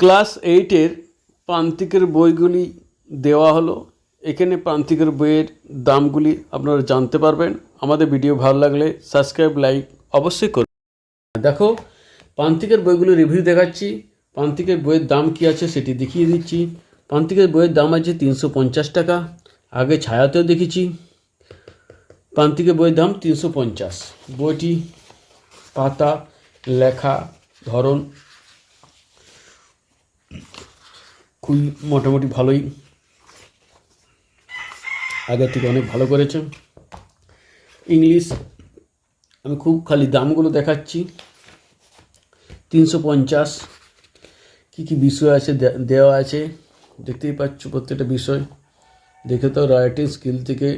Class এইটের প্রান্তিকের বইগুলি দেওয়া হলো। এখানে প্রান্তিকের বইয়ের দামগুলি আপনারা জানতে পারবেন। আমাদের ভিডিও ভালো লাগলে সাবস্ক্রাইব, লাইক অবশ্যই করুন। দেখো, প্রান্তিকের বইগুলো রিভিউ দেখাচ্ছি। প্রান্তিকের বইয়ের দাম কি আছে সেটি দেখিয়ে দিচ্ছি। প্রান্তিকের বইয়ের দাম আছে তিনশো পঞ্চাশ টাকা। আগে ছায়াতেও দেখেছি। প্রান্তিকের বইয়ের দাম তিনশো পঞ্চাশ। বইটি পাতা, লেখা, ধরন খুবই মোটামুটি ভালোই। আগের থেকে অনেক ভালো করেছে। ইংলিশ, আমি খুব খালি দামগুলো দেখাচ্ছি। তিনশো পঞ্চাশ, কী কী বিষয় আছে দেওয়া আছে, দেখতেই পাচ্ছ প্রত্যেকটা বিষয়। দেখে তো রাইটিং স্কিল থেকে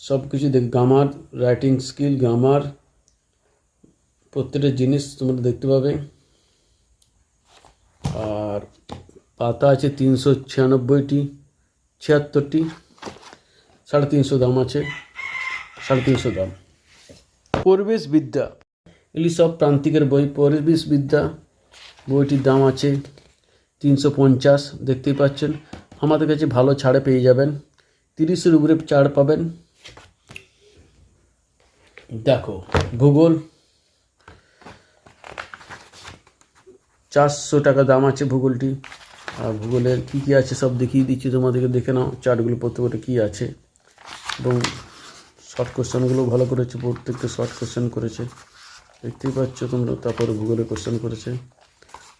সব কিছু দেখ গ্রামার রাইটিং স্কিল গ্রামার প্রত্যেকটা জিনিস তোমরা দেখতে পাবে। আর পাতা আছে তিনশো ছিয়ানব্বইটি ছিয়াত্তরটি সাড়ে তিনশো দাম আছে সাড়ে তিনশো দাম। পরিবেশ বিদ্যা এগুলি সব প্রান্তিকের বই। পরিবেশ বিদ্যা বইটির দাম আছে তিনশো পঞ্চাশ দেখতেই পাচ্ছেন। আমাদের কাছে ভালো ছাড়ে পেয়ে যাবেন। তিরিশের উপরে ছাড় পাবেন। দেখো ভূগোল চারশো টাকা দাম আছে ভূগোলটি। আর ভূগোলের কী কী আছে সব দেখিয়ে দিচ্ছি, তোমাদেরকে দেখে নাও, চার্টগুলো প্রত্যেকটা কী আছে। এবং শর্ট কোশ্চেনগুলো ভালো করেছে, প্রত্যেকটা শর্ট কোশ্চেন করেছে। দেখতেই পাচ্ছ তোমরা, তারপরে ভূগোলে কোশ্চেন করেছে।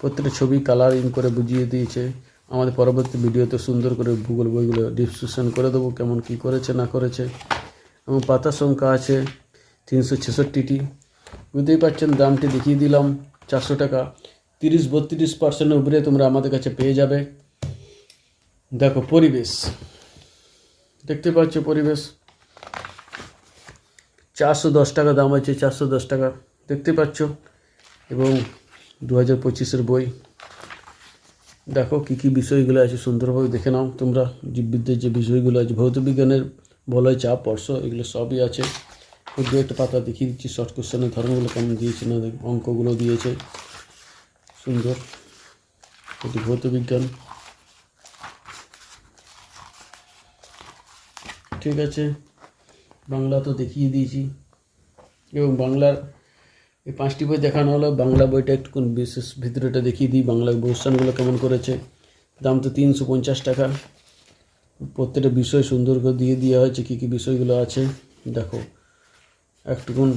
প্রত্যেকটা ছবি কালারিং করে বুঝিয়ে দিয়েছে। আমাদের পরবর্তী ভিডিওতে সুন্দর করে ভূগোল বইগুলো ডিসক্রিপশন করে দেবো, কেমন কী করেছে, না করেছে। এবং পাতার সংখ্যা আছে তিনশো ছেষট্টিটি। বুঝতেই পারছেন, দামটি দেখিয়ে দিলাম, চারশো টাকা। তিরিশ বত্রিশ পার্সেন্টের উপরে তোমরা আমাদের কাছে পেয়ে যাবে। দেখো, পরিবেশ। দেখতে পাচ্ছ পরিবেশ? চারশো দশ টাকা দাম আছে চারশো দশ টাকা। দেখতে পাচ্ছ? এবং দু হাজার পঁচিশের বই। দেখো, কী কী বিষয়গুলো আছে সুন্দরভাবে দেখে নাও তোমরা। জীববিদ্যার যে বিষয়গুলো আছে, ভৌত বিজ্ঞানের বলয়, চাপ পর্শ এগুলো সবই আছে। দু একটা পাতা দেখিয়ে দিচ্ছি শর্ট কোশ্চেনের ধরনগুলো কেমন দিয়েছে, না অঙ্কগুলো দিয়েছে। সুন্দর এটি ভৌত বিজ্ঞান ঠিক আছে, বাংলা তো দেখিয়ে দিয়েছি। এবং বাংলার এই পাঁচটি বই দেখানো হলো। বাংলা বইটা একটু বিশেষ ভিতরেটা দেখিয়ে দিই। বাংলা বৈশানগুলো কেমন করেছে? দাম তো তিনশো পঞ্চাশ টাকা। প্রত্যেকটা বিষয় সুন্দর করে দিয়ে দেওয়া হয়েছে। কী কী বিষয়গুলো আছে? দেখো। একটুকুন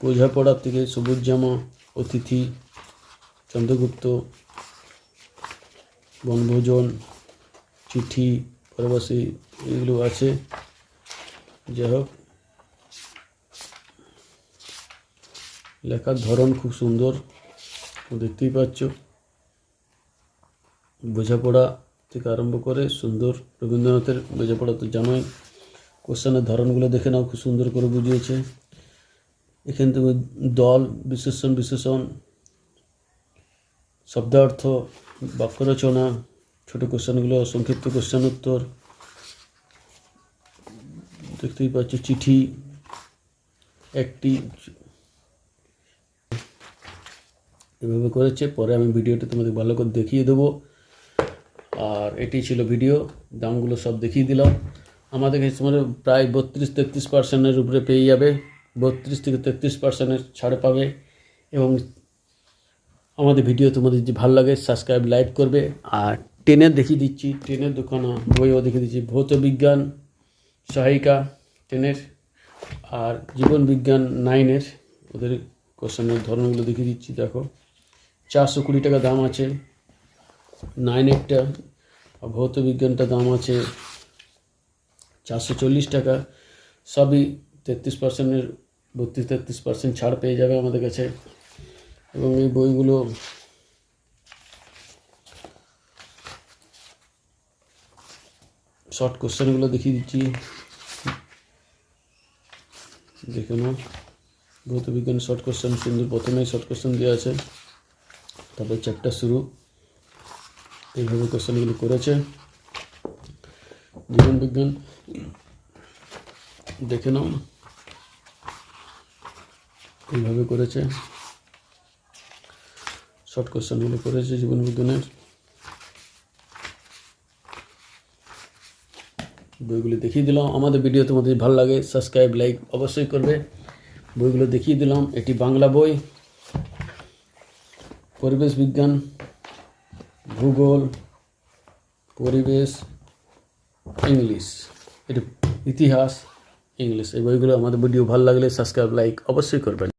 বোঝাপড়ার থেকে সবুজ জামা, অতিথি চন্দ্রগুপ্ত, বনভোজন, চিঠি, পরবাসী, এগুলো আছে। যাই হোক। লেখার ধরন খুব সুন্দর দেখতেই পাচ্ছ। বোঝাপড়া থেকে আরম্ভ করে সুন্দর। রবীন্দ্রনাথের বোঝাপড়া তো জানোই, কোশ্চেনের ধরনগুলো দেখে নাও, খুব সুন্দর করে বুঝিয়েছে। এখান থেকে দল, বিশেষণ বিশেষণ শব্দার্থ বাক্য রচনা ছোটো কোশ্চেনগুলো, সংক্ষিপ্ত কোশ্চেন উত্তর। দেখতেই পাচ্ছ চিঠি, একটি এভাবে করেছে, পরে আমি ভিডিওটা তোমাদের ভালো করে দেখিয়ে দেবো। আর এটি ছিল ভিডিও, দামগুলো সব দেখিয়ে দিলাম। আমাদের কাছে প্রায় বত্রিশ তেত্রিশ পার্সেন্টের উপরে পেয়ে যাবে। বত্রিশ থেকে তেত্রিশ পার্সেন্টের ছাড় পাবে এবং আমাদের ভিডিও তোমাদের যে ভালো লাগে সাবস্ক্রাইব লাইক করবে। আর ট্রেনের দেখিয়ে দিচ্ছি, ট্রেনের দোকান, বইও দেখিয়ে দিচ্ছি। ভৌত বিজ্ঞান, সহায়িকা টেনের আর জীবন বিজ্ঞান নাইনের ওদের কোশ্চেনের ধরনগুলো দেখিয়ে দিচ্ছি, দেখো। চারশো কুড়ি টাকা দাম আছে। নাইনেরটা ভৌত বিজ্ঞানটা দাম আছে চারশো চল্লিশ টাকা। সবই তেত্রিশ পার্সেন্টের বত্রিশ তেত্রিশ পার্সেন্ট ছাড় পেয়ে যাবে আমাদের কাছে। এবং এই বইগুলো শর্ট কোশ্চেনগুলো দেখিয়ে দিচ্ছি। দেখে নাও। ভৌত বিজ্ঞান শর্ট কোশ্চেন সুন্দর প্রথমেই শর্ট কোশ্চেন দেওয়া আছে। তারপর চ্যাপ্টার শুরু। এইভাবে কোশ্চেনগুলো করেছে। জীবন বিজ্ঞান দেখে নাও। এইভাবে করেছে। শর্ট কোয়েশ্চেনগুলো করেছে জীবন বিজ্ঞানের বইগুলো দেখিয়ে দিলাম। আমাদের ভিডিও তোমাদের ভালো লাগে সাবস্ক্রাইব লাইক অবশ্যই করবে। বইগুলো দেখিয়ে দিলাম। এটি বাংলা বই। পরিবেশ বিজ্ঞান, ভূগোল, পরিবেশ, ইংলিশ। এটি ইতিহাস, ইংলিশ। এই বইগুলো আমাদের ভিডিও ভালো লাগলে সাবস্ক্রাইব লাইক অবশ্যই করবেন।